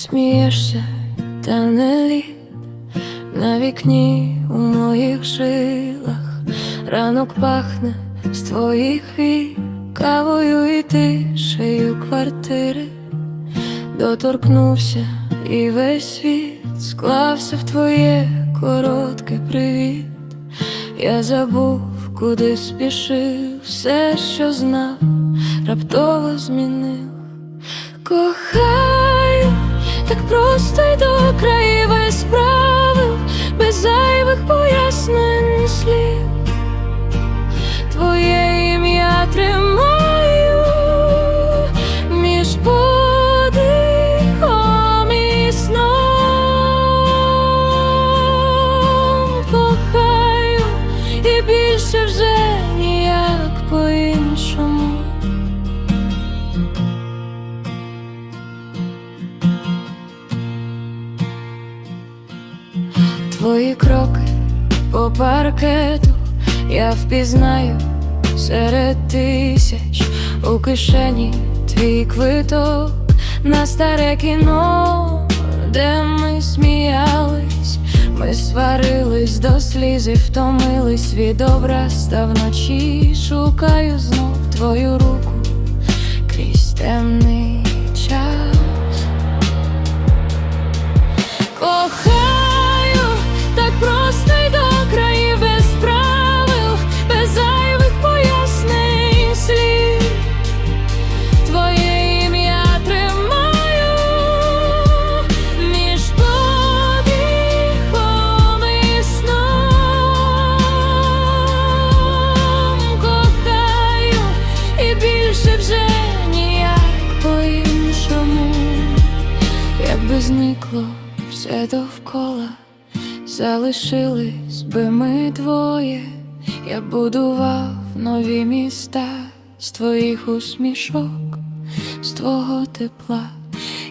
смієшся, та не лід на вікні у моїх жилах, ранок пахне з твоїх вік, кавою і тишею квартири, доторкнувся і весь світ склався в твоє коротке привіт. Я забув, куди спішив, все, що знав, раптово змінив. Кохаю, так просто й до краєве справи, без зайвих пояснень слів. Твоє ім'я тримаю по паркету я впізнаю серед тисяч у кишені твій квиток. На старе кіно, де ми сміялись, ми сварились до сліз і втомились від образ та вночі. Шукаю знов твою руку крізь темний час. Кохаю, так просто залишились би ми двоє, я будував нові міста з твоїх усмішок, з твого тепла.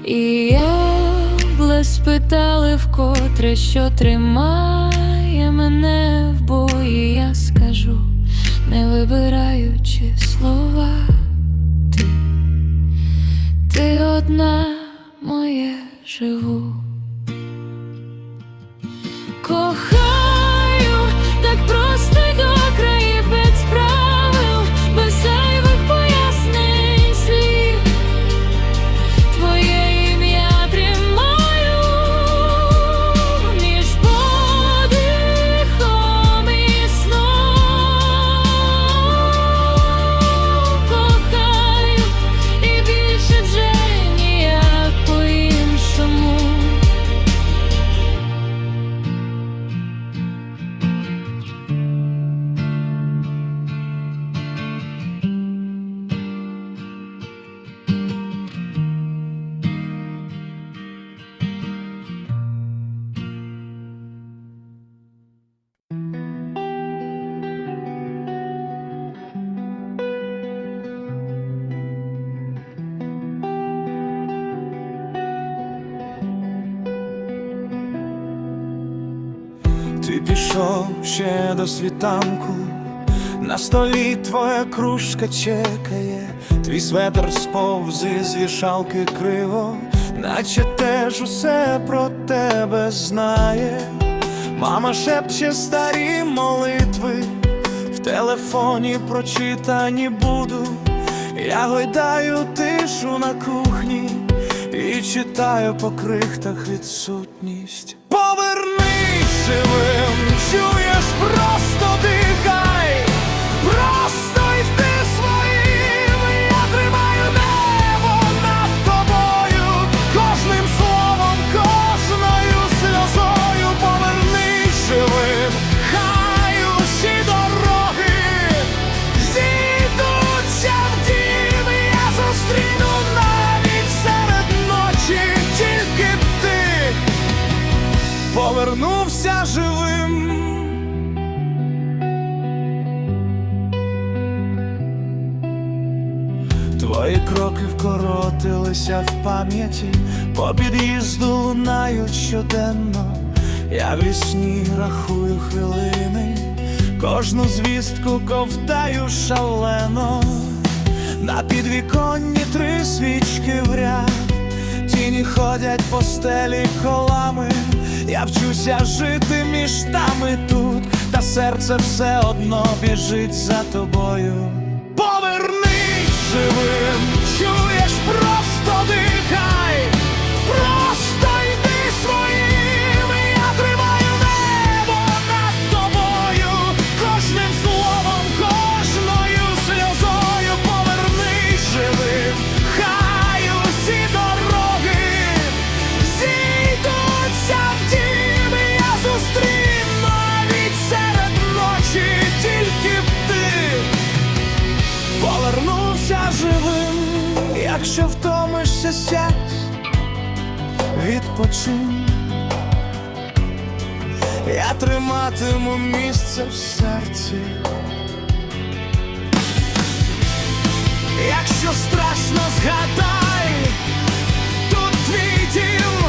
І я спитали вкотре, що тримає мене в бої, я скажу, не вибираючи слова, ти, ти одна моє живу. Кохаю, Ти пішов ще до світанку, на столі твоя кружка чекає, твій светр сповзи з вішалки криво, наче теж усе про тебе знає. Мама шепче старі молитви, в телефоні прочитані буду. Я гойдаю тишу на кухні і читаю по крихтах відсутність. Живим, чуєш, просто залишилися в пам'яті, по під'їзду лунають щоденно, я в вісні рахую хвилини, кожну звістку ковтаю шалено, на підвіконні три свічки в ряд тіні ходять по стелі колами, я вчуся жити між там тут, та серце все одно біжить за тобою. Повернись живим, чуєш про. 到底。матиму місце в серці. Якщо страшно згадай, тут твій дім,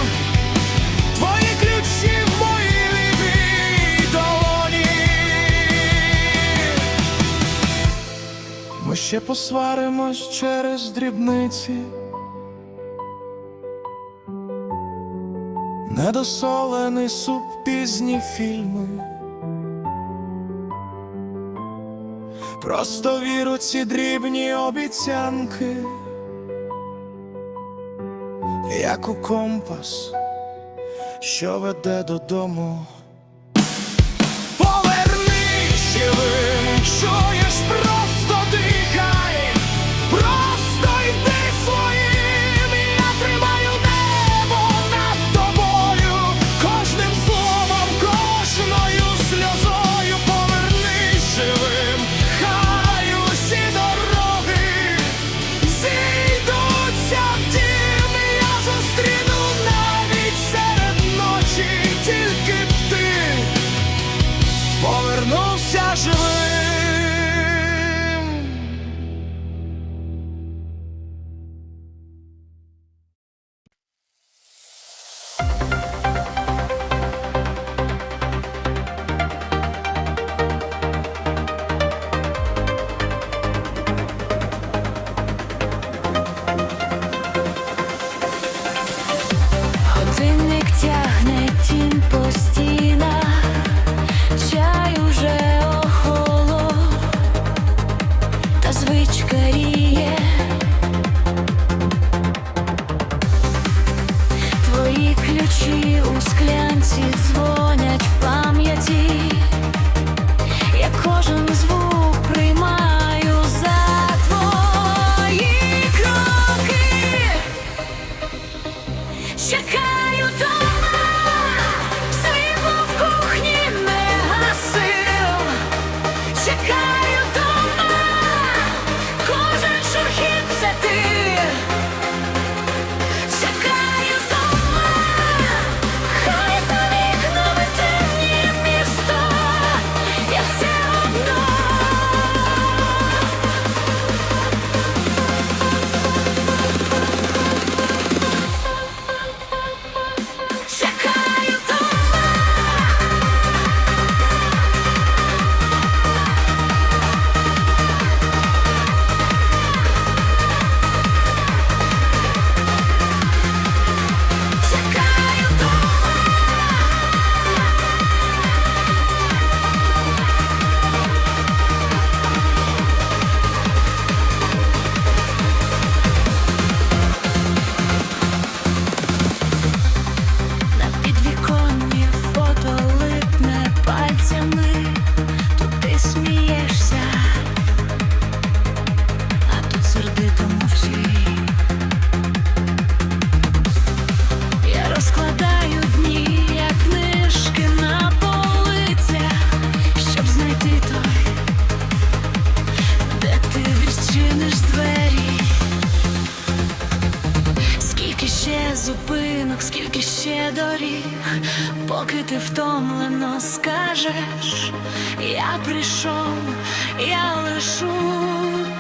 твої ключі в моїй лівій долоні. Ми ще посваримось через дрібниці. Недосолений суп пізні фільми. просто віру ці дрібні обіцянки, як у компас, що веде додому. Повернись, живим, чуєш про.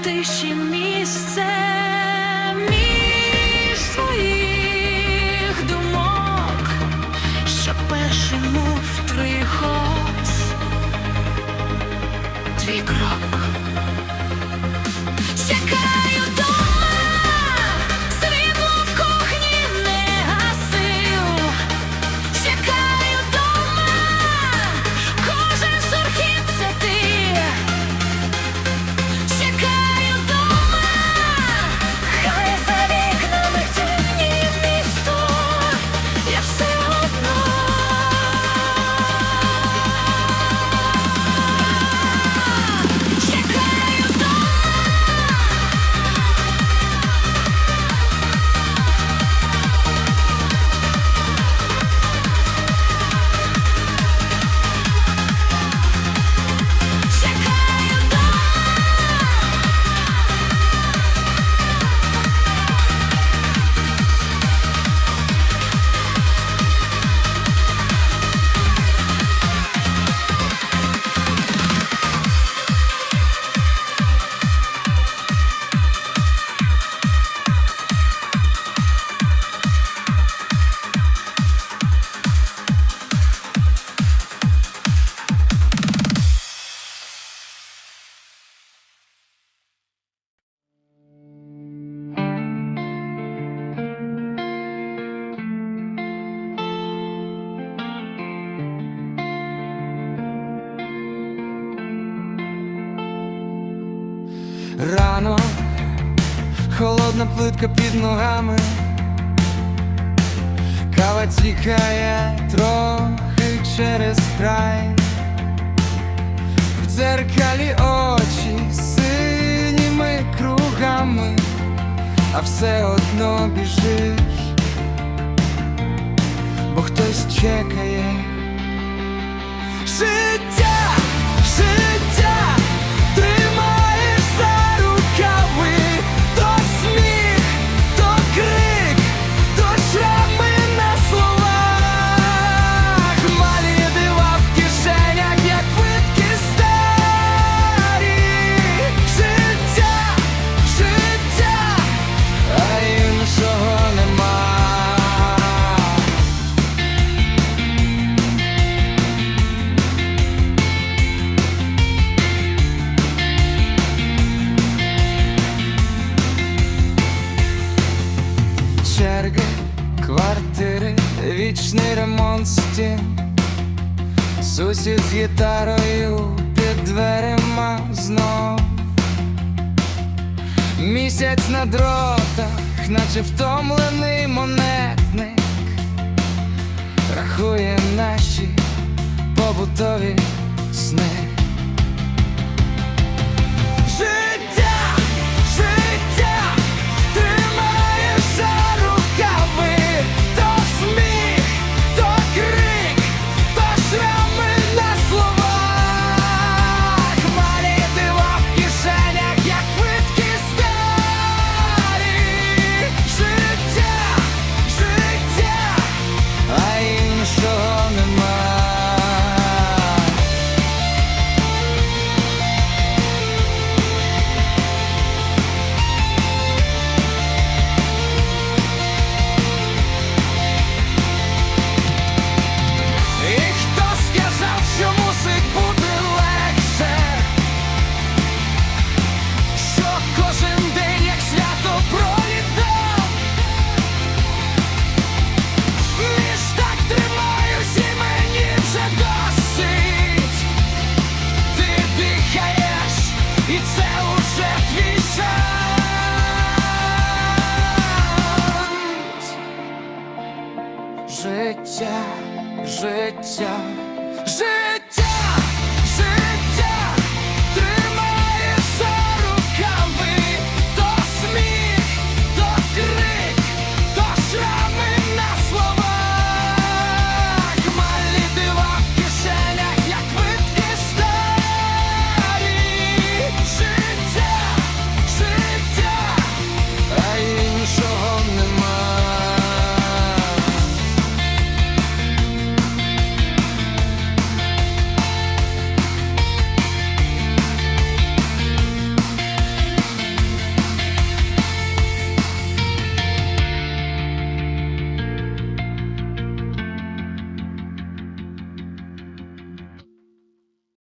тиші. Холодна під ногами, кава тікає трохи через край, в дзеркалі очі синіми кругами, а все одно біжиш, бо хтось чекає. Життя, життя, квартири, вічний ремонт стін, сусід з гітарою під дверима знов. Місяць на дротах, наче втомлений монетник, рахує наші побутові сни. Життя, життя, життя.